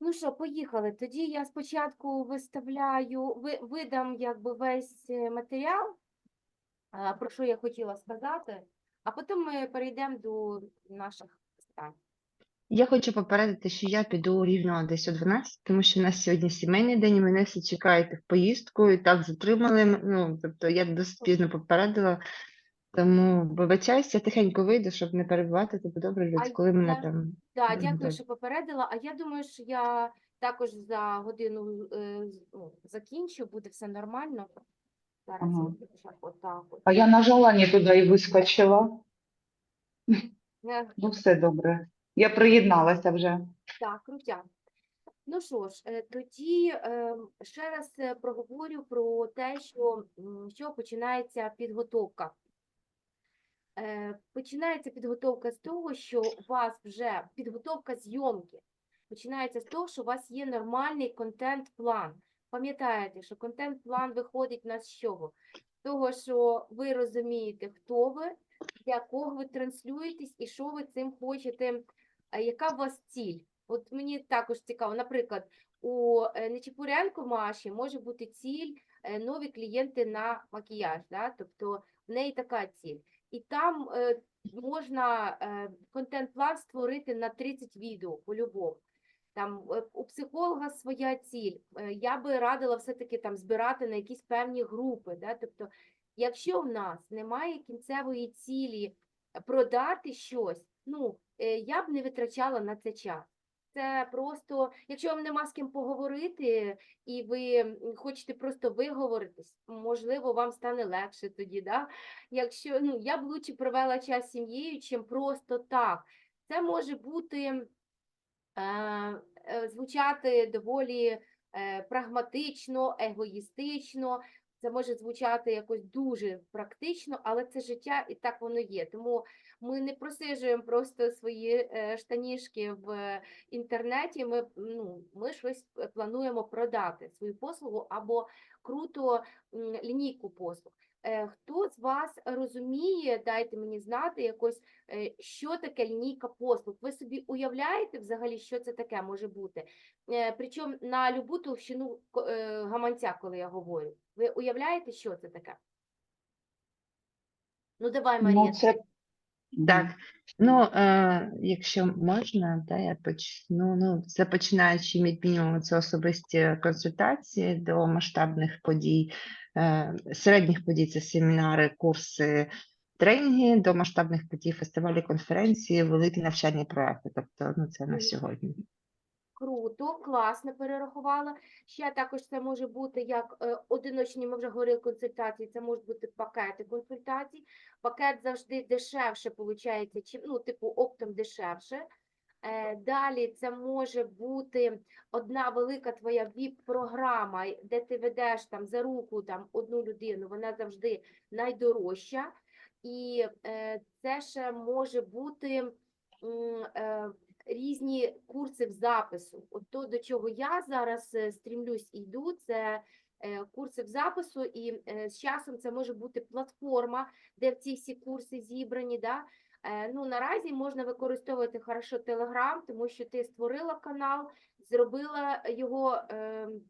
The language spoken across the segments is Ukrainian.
Ну що, поїхали. Тоді я спочатку виставляю, ви, видам якби весь е, матеріал, про що я хотіла сказати, а потім ми перейдемо до наших питань. Я хочу попередити, що я піду рівно десь о 12, тому що у нас сьогодні сімейний день, і мене всі чекають в поїздку, і так затримали. Ну, тобто я досить пізно попередила, тому вибачаюсь, я тихенько вийду, щоб не перебувати тебе добре, А Люд, коли мене я- там. Да, дякую, добре. що попередила. А я думаю, що я також за годину е, з- ну, закінчу, буде все нормально. Зараз Ага. я отак от. А я нажала не туди і вискочила. Е, Ну, все добре. Я приєдналася вже. Так, крутяк. Ну що ж, е, тоді е, ще раз е, проговорю про те, що, м, що починається підготовка. Е, Починається підготовка з того, що у вас вже підготовка зйомки. Починається з того, що у вас є нормальний контент-план. Пам'ятаєте, що контент-план виходить у нас з чого? З того, що ви розумієте, хто ви, для кого ви транслюєтесь і що ви цим хочете, яка у вас ціль. От мені також цікаво, наприклад, у е, Нечіпуренко Маші може бути ціль е, нові клієнти на макіяж, да? тобто в неї така ціль. І там е, можна е, контент-план створити на 30 відео по-любому. Там е, у психолога своя ціль. Е, Я би радила все-таки там збирати на якісь певні групи. Да? Тобто, якщо в нас немає кінцевої цілі продати щось, ну е, я б не витрачала на це час. Це просто, якщо вам нема з ким поговорити, і ви хочете просто виговоритись, можливо, вам стане легше тоді. Да? Якщо ну я б лучше провела час з сім'єю, чим просто так. Це може бути е, е, звучати доволі е, прагматично, егоїстично. Це може звучати якось дуже практично, але це життя і так воно є. Тому ми не просиджуємо просто свої е, штанішки в інтернеті. Ми, ну, ми щось е, плануємо продати свою послугу або круто лінійку послуг. Хто з вас розуміє, дайте мені знати якось, е, що таке лінійка послуг. Ви собі уявляєте взагалі, що це таке може бути? Е, Причому на любу товщину е, гаманця, коли я говорю. Ви уявляєте, що це таке? Ну, давай, Марія. Ну, це Так, ну, е, якщо можна, да, я почну. Ну, це починаючи від мінімуму, це особисті консультації до масштабних подій, е, середніх подій це семінари, курси, тренінги, до масштабних подій, фестивалі, конференції, великі навчальні проекти. Тобто, ну, це на сьогодні. Круто, класно перерахувала. Ще також це може бути як е, одиночні, ми вже говорили консультації, це можуть бути пакети консультацій. Пакет завжди дешевше виходить, чим, ну, типу, оптом дешевше. Е, Далі це може бути одна велика твоя ВІП-програма, де ти ведеш там за руку там, одну людину, вона завжди найдорожча. І е, це ще може бути різні курси в запису. От то, до чого я зараз е, стрімлюсь і йду, це е, курси в запису, і е, з часом це може бути платформа, де ці всі курси зібрані. Да? Ну, наразі можна використовувати хорошо Telegram, тому що ти створила канал, зробила його,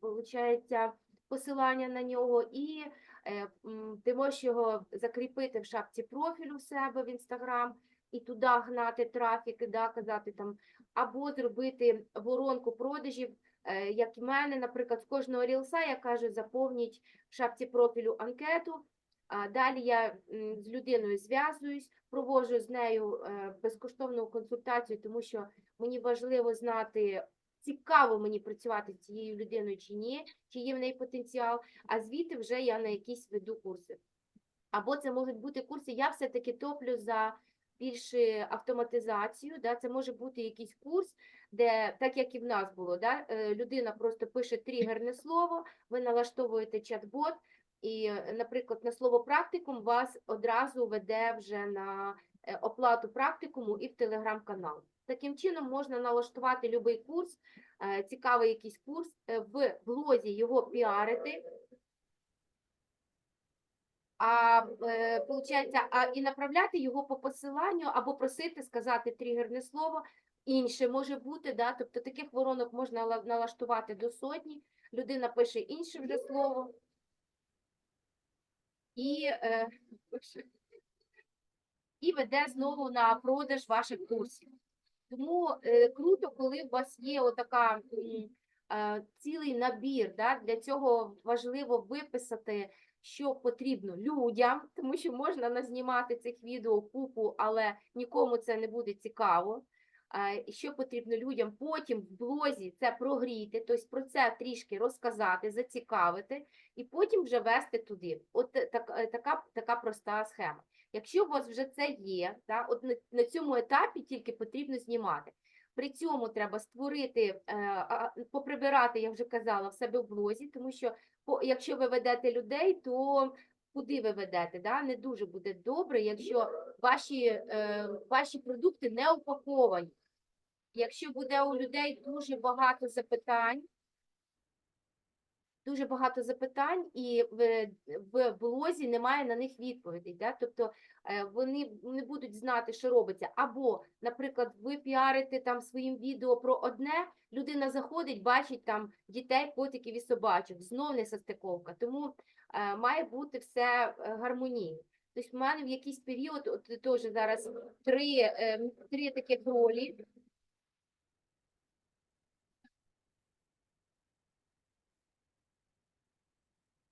получається, посилання на нього, і ти можеш його закріпити в шапці профілю в себе в Instagram і туди гнати трафік, да, казати там, або зробити воронку продажів, е, як в мене, наприклад, з кожного рілса я кажу, заповніть в шапці профілю анкету. А далі я з людиною зв'язуюсь, проводжу з нею е, безкоштовну консультацію, тому що мені важливо знати, цікаво мені працювати з цією людиною чи ні, чи є в неї потенціал, а звідти вже я на якісь веду курси. Або це можуть бути курси, я все-таки топлю за більше автоматизацію, да, це може бути якийсь курс, де, так як і в нас було, да, е, людина просто пише тригерне слово, ви налаштовуєте чат-бот, і, наприклад, на слово практикум вас одразу веде вже на е, оплату практикуму і в телеграм-канал. Таким чином можна налаштувати будь-який курс, е, цікавий якийсь курс, в блозі його піарити, а, е, получається, а і направляти його по посиланню або просити сказати тригерне слово, інше може бути, да? тобто таких воронок можна налаштувати до сотні, людина пише інше вже слово. І, е, і веде знову на продаж ваших курсів. Тому е, круто, коли у вас є отака е, цілий набір. Да? Для цього важливо виписати, що потрібно людям, тому що можна назнімати цих відео купу, але нікому це не буде цікаво. Що потрібно людям, потім в блозі це прогріти, тобто про це трішки розказати, зацікавити, і потім вже вести туди. От так, е, така, така проста схема. Якщо у вас вже це є, да, от на, на цьому етапі тільки потрібно знімати. При цьому треба створити, е, поприбирати, я вже казала, в себе в блозі, тому що якщо ви ведете людей, то куди ви ведете? Да? Не дуже буде добре, якщо ваші, е, ваші продукти не упаковані. Якщо буде у людей дуже багато запитань, дуже багато запитань, і в, в блозі немає на них відповідей. Да? Тобто е, вони не будуть знати, що робиться. Або, наприклад, ви піарите там своїм відео про одне, людина заходить, бачить там дітей, котиків і собачок, знов не состиковка. Тому е, має бути все е, гармонійно. Тобто, в мене в якийсь період, от теж зараз три, е, три таких ролі.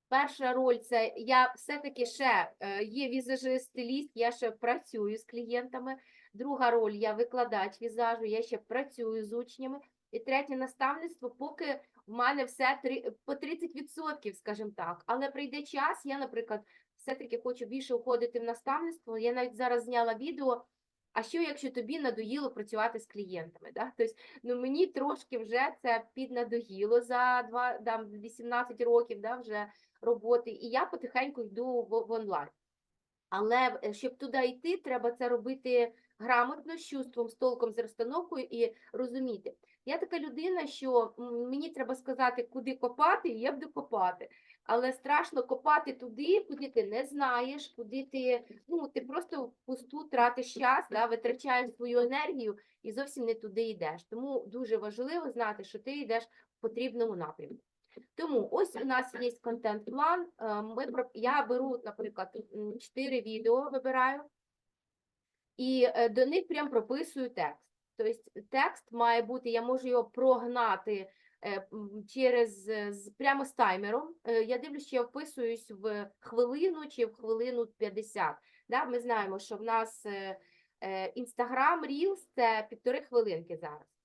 Перша роль це я все-таки ще е, є візажист, стиліст, я ще працюю з клієнтами. Друга роль я викладач візажу, я ще працюю з учнями. І третє наставництво, поки в мене все по 30%, скажімо так. Але прийде час, я, наприклад, все-таки хочу більше уходити в наставництво. Я навіть зараз зняла відео. А що, якщо тобі надоїло працювати з клієнтами? Да? Тобто, ну мені трошки вже це піднадоїло за два, там, 18 років, да, вже роботи, і я потихеньку йду в, в онлайн. Але е, щоб туди йти, треба це робити грамотно, з чувством, з толком, з розстановкою і розуміти. Я така людина, що мені треба сказати, куди копати, і я буду копати. Але страшно копати туди, куди ти не знаєш, куди ти, ну, ти просто впусту тратиш час, да, витрачаєш свою енергію і зовсім не туди йдеш. Тому дуже важливо знати, що ти йдеш в потрібному напрямку. Тому ось у нас є контент-план. е, Ми я беру, наприклад, 4 відео вибираю, і е, до них прям прописую текст. Тобто текст має бути, я можу його прогнати е, через прямо з таймером. Я дивлюсь, чи я вписуюсь в хвилину чи в хвилину 50. Да? Ми знаємо, що в нас Instagram Reels – це півтори хвилинки зараз.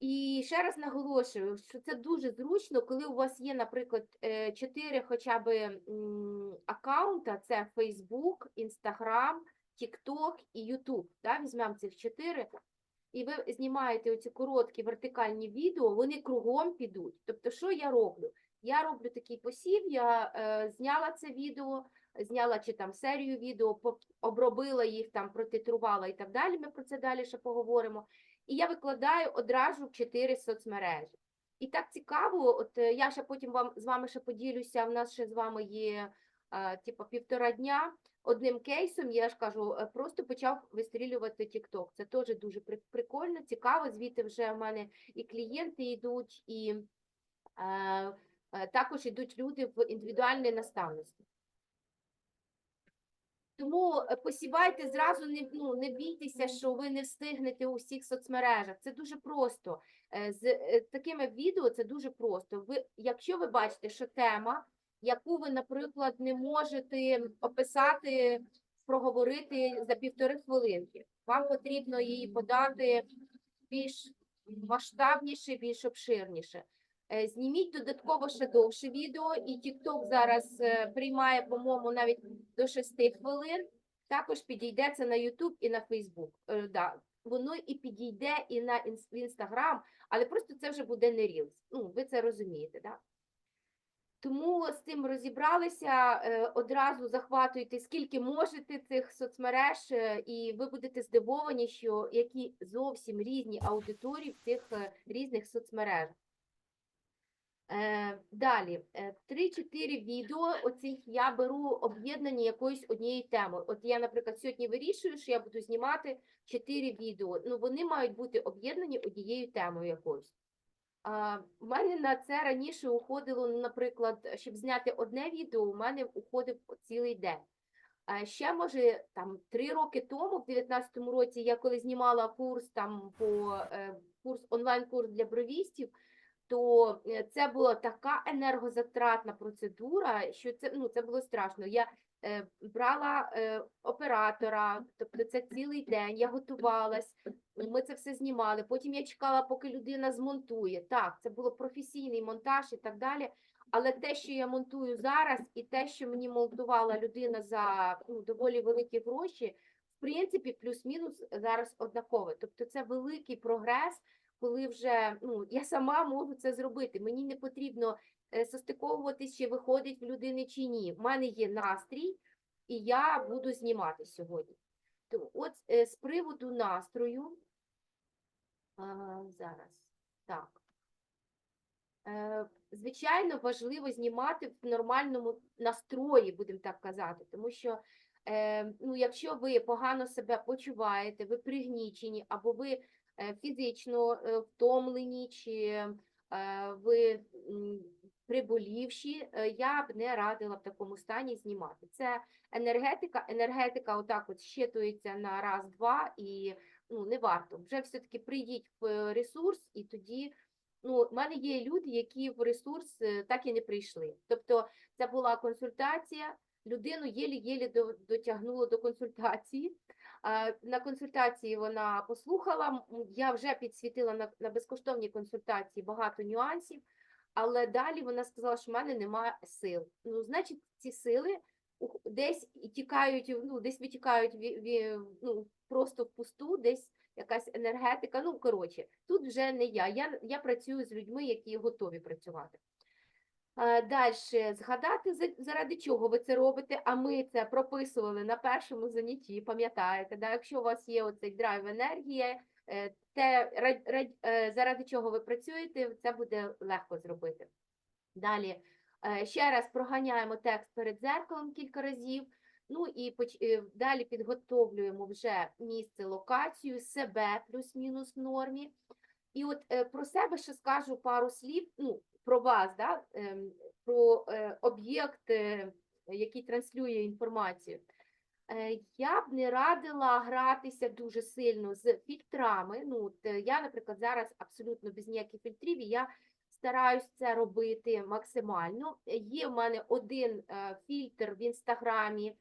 І ще раз наголошую, що це дуже зручно, коли у вас є, наприклад, е, чотири хоча б аккаунта: це Facebook, Instagram, TikTok і YouTube. Да? Візьмемо цих чотири. І ви знімаєте оці короткі вертикальні відео, вони кругом підуть. Тобто, що я роблю? Я роблю такий посів, я е, зняла це відео, зняла чи там серію відео, обробила їх, там протитрувала і так далі. Ми про це далі ще поговоримо. І я викладаю одразу в чотири соцмережі. І так цікаво, от е, я ще потім вам з вами ще поділюся. В нас ще з вами є е, типу, півтора дня. Одним кейсом, я ж кажу, е, просто почав вистрілювати TikTok. Це теж дуже прикольно, цікаво. Звідти вже в мене і клієнти йдуть, і е, е, також йдуть люди в індивідуальне наставництво. Тому е, посівайте зразу, не, ну, не бійтеся, що ви не встигнете у всіх соцмережах. Це дуже просто. Е, З е, такими відео це дуже просто. Ви, якщо ви бачите, що тема, яку ви, наприклад, не можете описати, проговорити за півтори хвилинки, вам потрібно її подати більш масштабніше, більш обширніше. Е, Зніміть додатково ще довше відео, і TikTok зараз е, приймає, по-моєму, навіть до 6 хвилин. Також підійде це на YouTube і на Facebook. Е, да. Воно і підійде і на Instagram, але просто це вже буде не Reels. Ну, ви це розумієте, да? Тому з цим розібралися, одразу захватуйте, скільки можете цих соцмереж, і ви будете здивовані, що які зовсім різні аудиторії в цих різних соцмережах. Е, далі, е, 3-4 відео оцих я беру об'єднані якоюсь однією темою. От я, наприклад, сьогодні вирішую, що я буду знімати 4 відео. Ну, вони мають бути об'єднані однією темою якоюсь. В мене на це раніше уходило, ну, наприклад, щоб зняти одне відео, у мене уходив цілий день. Ще, може, там три роки тому, в 19-му році, я коли знімала курс там по е, курс онлайн-курс для бровістів, то е, це була така енергозатратна процедура, що це ну це було страшно. Я е, брала е, оператора, тобто це цілий день. Я готувалась, ми це все знімали. Потім я чекала, поки людина змонтує. Так, це було професійний монтаж і так далі. Але те, що я монтую зараз, і те, що мені монтувала людина за ну, доволі великі гроші, в принципі, плюс-мінус зараз однакове. Тобто, це великий прогрес, коли вже ну, я сама можу це зробити. Мені не потрібно е, состиковуватись, чи виходить в людини чи ні. У мене є настрій, і я буду знімати сьогодні. То от е, з приводу настрою, а, зараз так. Е, Звичайно, важливо знімати в нормальному настрої, будемо так казати, тому що ну, якщо ви погано себе почуваєте, ви пригнічені, або ви фізично е, втомлені, чи е, ви приболівші, е, я б не радила в такому стані знімати. Це енергетика, енергетика отак от щитується на раз-два, і ну, не варто. Вже все-таки прийдіть в ресурс, і тоді ну, в мене є люди, які в ресурс е, так і не прийшли. Тобто це була консультація, людину єлі-єлі дотягнуло до консультації. На консультації вона послухала, я вже підсвітила на, на безкоштовній консультації багато нюансів, але далі вона сказала, що в мене немає сил. Ну, значить, ці сили десь тікають, ну, десь витікають ві- ві- ну, просто в пусту, десь якась енергетика. Ну, коротше, тут вже не я. Я, я працюю з людьми, які готові працювати. Далі, згадати, заради чого ви це робите, а ми це прописували на першому занятті, пам'ятаєте, да? якщо у вас є оцей драйв енергія, е, те, е, заради чого ви працюєте, це буде легко зробити. Далі, е, ще раз проганяємо текст перед дзеркалом кілька разів, ну і е, далі підготовлюємо вже місце, локацію, себе плюс-мінус в нормі. І от е, про себе ще скажу пару слів, ну, про вас, да, ем, про е, об'єкт, який транслює інформацію. Е, Я б не радила гратися дуже сильно з фільтрами. Ну, е, я, наприклад, зараз абсолютно без ніяких фільтрів, і я стараюсь це робити максимально. Є в мене один фільтр в інстаграмі,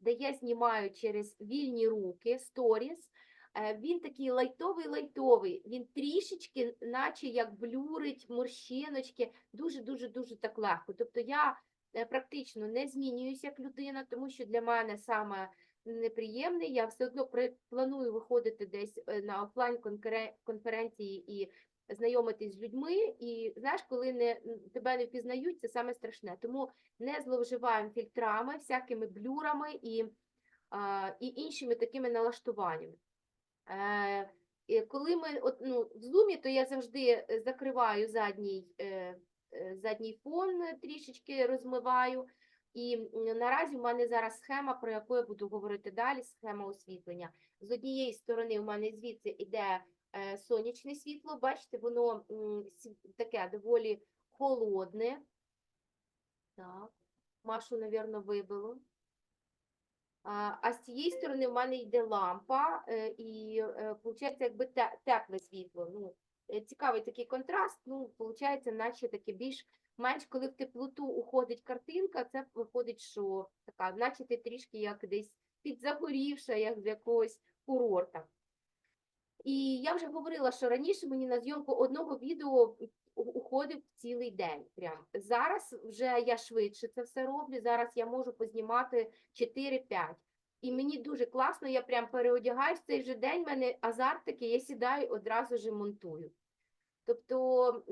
де я знімаю через вільні руки сторіс. Е, Він такий лайтовий-лайтовий, він трішечки, наче як блюрить морщиночки, дуже-дуже дуже так легко. Тобто я е, практично не змінююся як людина, тому що для мене саме неприємне, я все одно планую виходити десь е, на офлайн конференції і знайомитись з людьми. І знаєш, коли не тебе не впізнають, це саме страшне. Тому не зловживаємо фільтрами, всякими блюрами і, і іншими такими налаштуваннями. Е, коли ми от, ну, в зумі, то я завжди е, закриваю задній, е, задній фон, трішечки розмиваю. І наразі в мене зараз схема, про яку я буду говорити далі, схема освітлення. З однієї сторони, в мене звідси йде сонячне світло, бачите, воно таке доволі холодне. Так, Машу, напевно, вибило. А, з цієї сторони в мене йде лампа, е, і виходить, якби тепле світло. Ну, е, цікавий такий контраст, ну, виходить, наче таке більш менш, коли в теплоту уходить картинка, це виходить, що така, наче ти трішки як десь підзагорівша, як з якогось курорта. І я вже говорила, що раніше мені на зйомку одного відео уходив цілий день. Прям. Зараз вже я швидше це все роблю. Зараз я можу познімати 4-5. І мені дуже класно, я прям переодягаюсь в цей же день, в мене азарт такий, я сідаю одразу ж монтую. Тобто,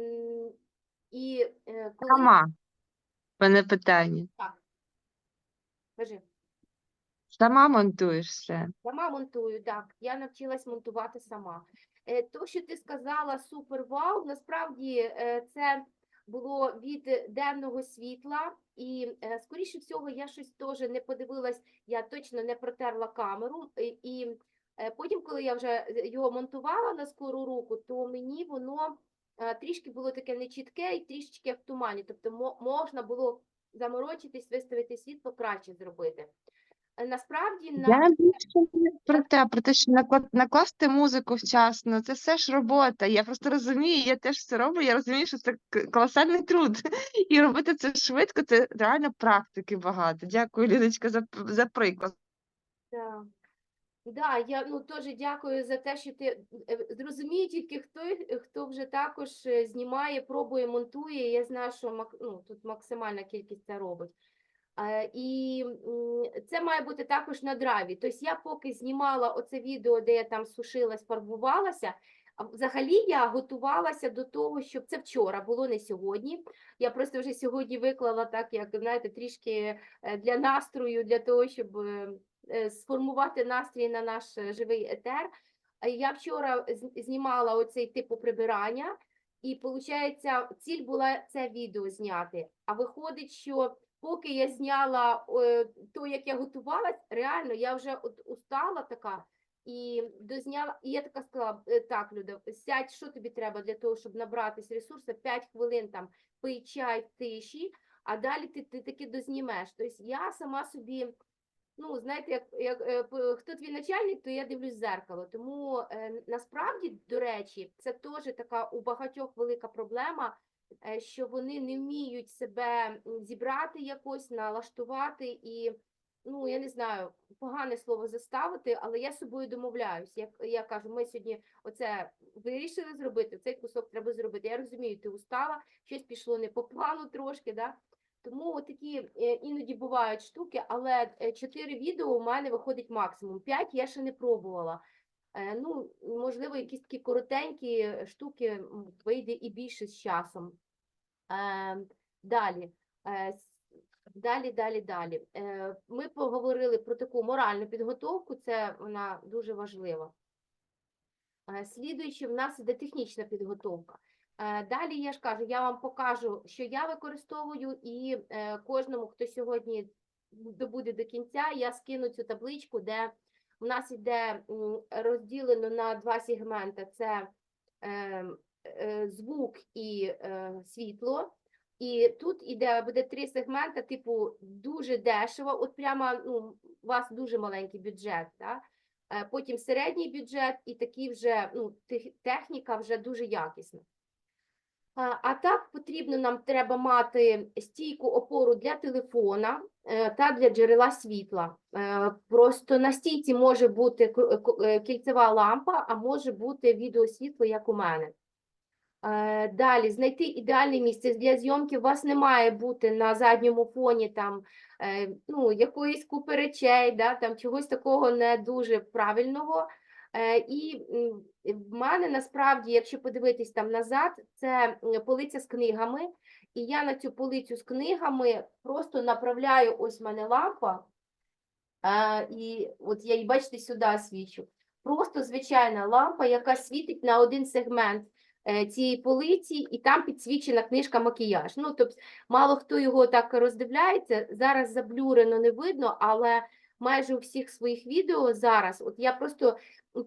і е, коли... Сама. Мене питання. Кажи. Сама монтуєш все. Сама монтую, так. Я навчилась монтувати сама. Е, То, що ти сказала супер вау, насправді е, це було від денного світла, і е, скоріше всього, я щось теж не подивилась, я точно не протерла камеру. І, потім, коли я вже його монтувала на скору руку, то мені воно трішки було таке нечітке і трішечки в тумані. Тобто мо- можна було заморочитись, виставити світло, краще зробити. Е, Насправді на Я більше не про те, про те, що накла- накласти музику вчасно, це все ж робота. Я просто розумію, я теж це роблю, я розумію, що це к- колосальний труд. І робити це швидко, це реально практики багато. Дякую, Лідочка, за, п- за приклад. Да. Да, я ну теж дякую за те, що ти е, зрозумію тільки хто, хто вже також е, знімає, пробує, монтує. Я знаю, що мак- ну, тут максимальна кількість це робить. Е, І це має бути також на драйві. Тобто я поки знімала оце відео, де я там сушилась, фарбувалася. Взагалі я готувалася до того, щоб це вчора було не сьогодні. Я просто вже сьогодні виклала так, як знаєте, трішки е, для настрою, для того, щоб е, сформувати настрій на наш живий етер. Я вчора знімала оцей типу прибирання, і виходить, ціль була це відео зняти. А виходить, що поки я зняла то, як я готувалась, реально я вже от устала така. І дозняла, і я така сказала: «Е, так, Люда, сядь, що тобі треба для того, щоб набратись ресурсу, 5 хвилин там пий чай тиші, а далі ти, ти таки дознімеш. Тобто я сама собі ну, знаєте, як, як е, хто твій начальник, то я дивлюсь в зеркало. Тому е, насправді, до речі, це теж така у багатьох велика проблема, е, що вони не вміють себе зібрати якось, налаштувати і. Ну, я не знаю, погане слово заставити, але я з собою домовляюсь. Як я кажу, ми сьогодні оце вирішили зробити, цей кусок треба зробити. Я розумію, ти устала, щось пішло не по плану трошки, да? Тому такі е, іноді бувають штуки, але е, чотири відео у мене виходить максимум. П'ять я ще не пробувала. Е, Ну, можливо, якісь такі коротенькі штуки вийде і більше з часом. Далі. Далі, далі, далі. Ми поговорили про таку моральну підготовку, це вона дуже важлива. Слідуючи, в нас іде технічна підготовка. Е, Далі я ж кажу, я вам покажу, що я використовую, і е, кожному, хто сьогодні добуде до кінця, я скину цю табличку, де у нас іде м, розділено на два сегменти: це е, звук і світло. І тут іде буде три сегменти, типу дуже дешево. От прямо ну, у вас дуже маленький бюджет. Да? Потім середній бюджет і такий вже ну, техніка вже дуже якісна. А так потрібно нам треба мати стійку опору для телефона е, та для джерела світла. Е, Просто на стійці може бути е, кільцева лампа, а може бути відеосвітло, як у мене. Далі знайти ідеальне місце для зйомки. У вас не має бути на задньому фоні там ну, якоїсь купи речей, да, там чогось такого не дуже правильного. Е, І в мене насправді, якщо подивитись там назад, це полиця з книгами. І я на цю полицю з книгами просто направляю ось в мене лампа. І от я її, бачите, сюди свічу. Просто звичайна лампа, яка світить на один сегмент е, цієї полиці, і там підсвічена книжка макіяж. Ну, тобто, мало хто його так роздивляється. Зараз заблюрено не видно, але майже у всіх своїх відео зараз, от я просто,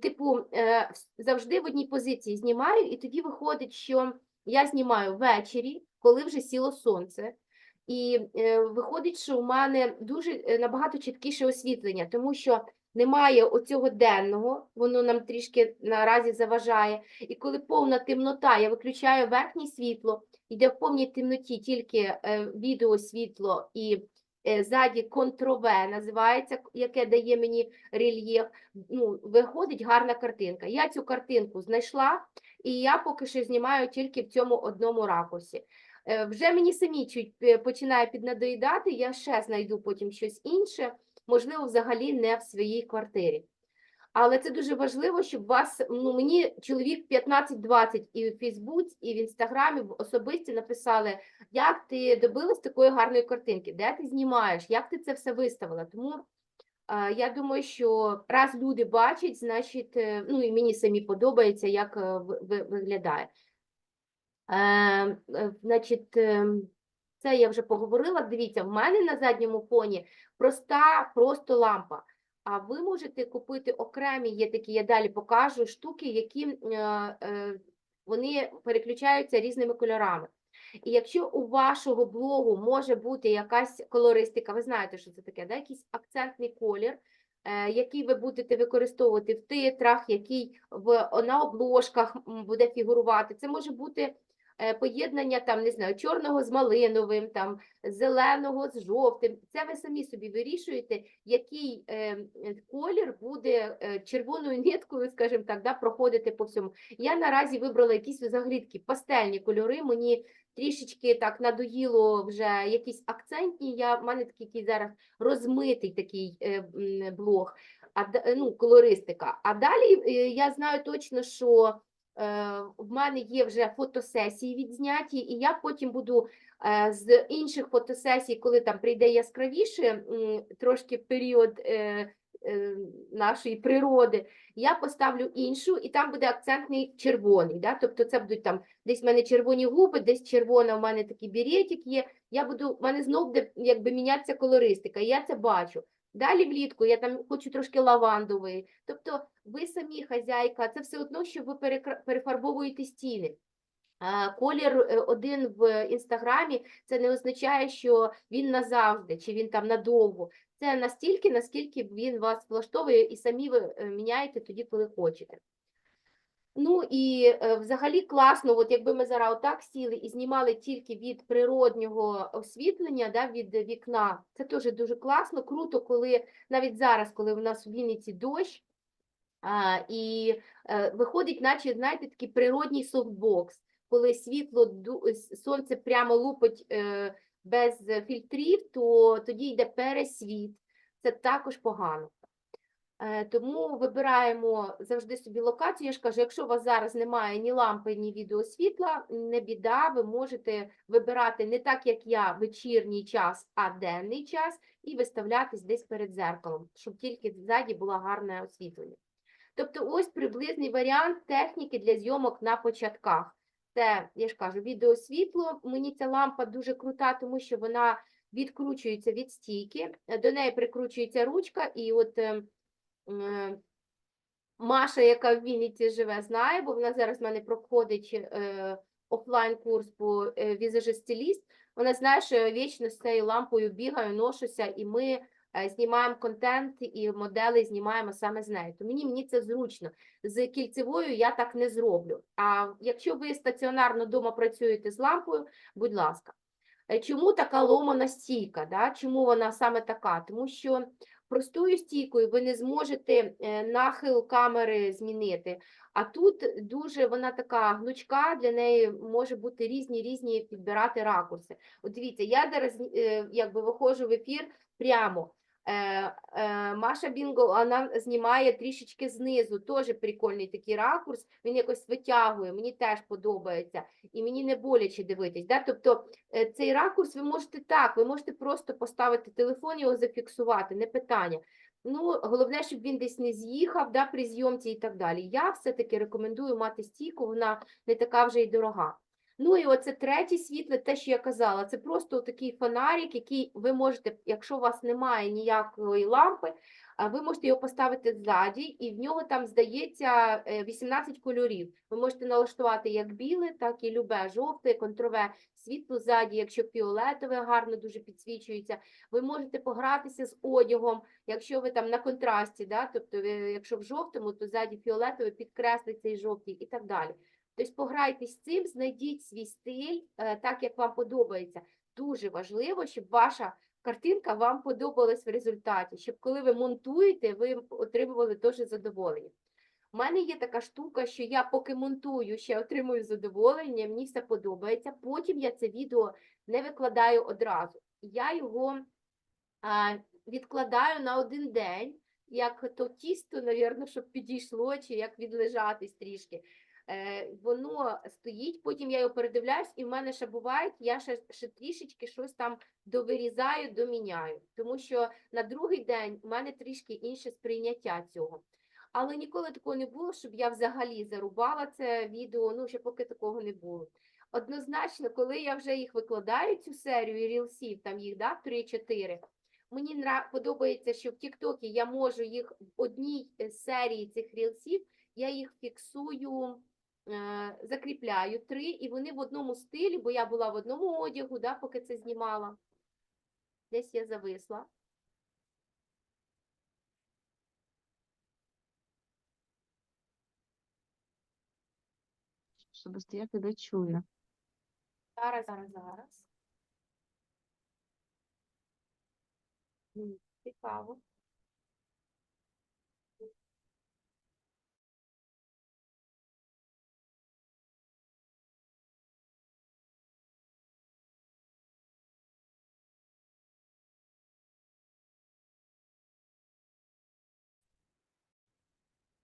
типу, е, завжди в одній позиції знімаю, і тоді виходить, що я знімаю ввечері, коли вже сіло сонце. І е, виходить, що у мене дуже е, набагато чіткіше освітлення, тому що немає оцього денного, воно нам трішки наразі заважає. І коли повна темнота, я виключаю верхнє світло, йде в повній темноті тільки е, відеосвітло і ззаді контрове називається, яке дає мені рельєф. Ну, виходить гарна картинка. Я цю картинку знайшла, і я поки що знімаю тільки в цьому одному ракурсі. Е, Вже мені самі чуть е, починає піднадоїдати, я ще знайду потім щось інше, можливо, взагалі не в своїй квартирі. Але це дуже важливо, щоб вас, ну мені чоловік 15-20 і в Фейсбуці, і в Інстаграмі в особисті написали, як ти добилась такої гарної картинки, де ти знімаєш, як ти це все виставила. Тому е, я думаю, що раз люди бачать, значить, е, ну і мені самі подобається, як е, ви- ви- виглядає. Е, е, значить, ем, це я вже поговорила. Дивіться, в мене на задньому фоні проста просто лампа. А ви можете купити окремі, є такі, я далі покажу, штуки, які е, е, вони переключаються різними кольорами. І якщо у вашого блогу може бути якась колористика, ви знаєте, що це таке, да? якийсь акцентний колір, е, який ви будете використовувати в титрах, який в, на обложках буде фігурувати. Це може бути поєднання там, не знаю, чорного з малиновим, там, зеленого з жовтим. Це ви самі собі вирішуєте, який е, е, колір буде е, червоною ниткою, скажімо так, да, проходити по всьому. Я наразі вибрала якісь взагалі пастельні кольори. Мені трішечки так надоїло вже якісь акцентні. Я, в мене такий який зараз розмитий такий е, блог, а, ну, колористика. А далі е, я знаю точно, що е, в мене є вже фотосесії відзняті, і я потім буду е, з інших фотосесій, коли там прийде яскравіше трошки період е, е, нашої природи, я поставлю іншу, і там буде акцентний червоний. Да? Тобто це будуть там десь в мене червоні губи, десь червона, в мене такий беретик є. Я буду, в мене знов буде якби мінятися колористика, і я це бачу. Далі влітку я там хочу трошки лавандовий. Тобто ви самі хазяйка, це все одно, що ви перефарбовуєте стіни. Колір е, один в інстаграмі це не означає, що він назавжди чи він там надовго. Це настільки, наскільки він вас влаштовує, і самі ви е, міняєте тоді, коли хочете. Ну і е, взагалі класно, от якби ми зараз отак сіли і знімали тільки від природнього освітлення, да, від вікна, це теж дуже класно, круто, коли навіть зараз, коли в нас в Вінниці дощ, і е, виходить, наче, знаєте, такий природній софтбокс, коли світло, сонце прямо лупить е, без фільтрів, то тоді йде пересвіт. Це також погано. Е, Тому вибираємо завжди собі локацію. Я ж кажу, якщо у вас зараз немає ні лампи, ні відеосвітла, не біда, ви можете вибирати не так, як я, вечірній час, а денний час, і виставлятись десь перед зеркалом, щоб тільки ззаді було гарне освітлення. Тобто ось приблизний варіант техніки для зйомок на початках. Це, я ж кажу, відеосвітло. Мені ця лампа дуже крута, тому що вона відкручується від стійки, до неї прикручується ручка, і от е, е, Маша, яка в Вінниці живе, знає, бо вона зараз в мене проходить е, офлайн-курс по е, візажист-стиліст. Вона знає, що я вічно з цією лампою бігаю, ношуся, і ми знімаємо контент і модели знімаємо саме з нею. То мені, мені це зручно. З кільцевою я так не зроблю. А якщо ви стаціонарно вдома працюєте з лампою, будь ласка. Е, Чому така ломана стійка? Да? Чому вона саме така? Тому що простою стійкою ви не зможете е, нахил камери змінити. А тут дуже вона така гнучка, для неї може бути різні різні підбирати ракурси. От дивіться, я зараз е, якби виходжу в ефір прямо. Е, е, Маша Бінго вона знімає трішечки знизу, теж прикольний такий ракурс. Він якось витягує, мені теж подобається, і мені не боляче дивитись. Да? Тобто е, цей ракурс ви можете так, ви можете просто поставити телефон, його зафіксувати, не питання. Ну, головне, щоб він десь не з'їхав да, при зйомці і так далі. Я все-таки рекомендую мати стійку, вона не така вже й дорога. Ну і оце третє світло, те, що я казала, це просто такий фонарик, який ви можете, якщо у вас немає ніякої лампи, ви можете його поставити ззаді, і в нього там здається е, 18 кольорів. Ви можете налаштувати як біле, так і любе, жовте, контрове світло ззаді, якщо фіолетове гарно дуже підсвічується. Ви можете погратися з одягом, якщо ви там на контрасті, да? тобто ви, якщо в жовтому, то ззаді фіолетове підкреслить цей жовтий і так далі. Тобто пограйтесь з цим, знайдіть свій стиль е, так, як вам подобається. Дуже важливо, щоб ваша картинка вам подобалась в результаті, щоб коли ви монтуєте, ви отримували теж задоволення. У мене є така штука, що я поки монтую, ще отримую задоволення, мені все подобається. Потім я це відео не викладаю одразу. Я його а, відкладаю на один день, як то тісто, навірно, щоб підійшло, чи як відлежатись трішки. Е, воно стоїть, потім я його передивляюсь, і в мене ще буває, я ще, ще трішечки щось там довирізаю, доміняю. Тому що на другий день в мене трішки інше сприйняття цього. Але ніколи такого не було, щоб я взагалі зарубала це відео, ну ще поки такого не було. однозначно, коли я вже їх викладаю, цю серію рілсів, там їх да, 3-4, мені подобається, що в Тіктокі я можу їх в одній е, серії цих рілсів, я їх фіксую, закріпляю три, і вони в одному стилі, бо я була в одному одягу, да, поки це знімала. Десь я зависла. Щоб я тебе чую. Зараз, зараз, зараз. Цікаво.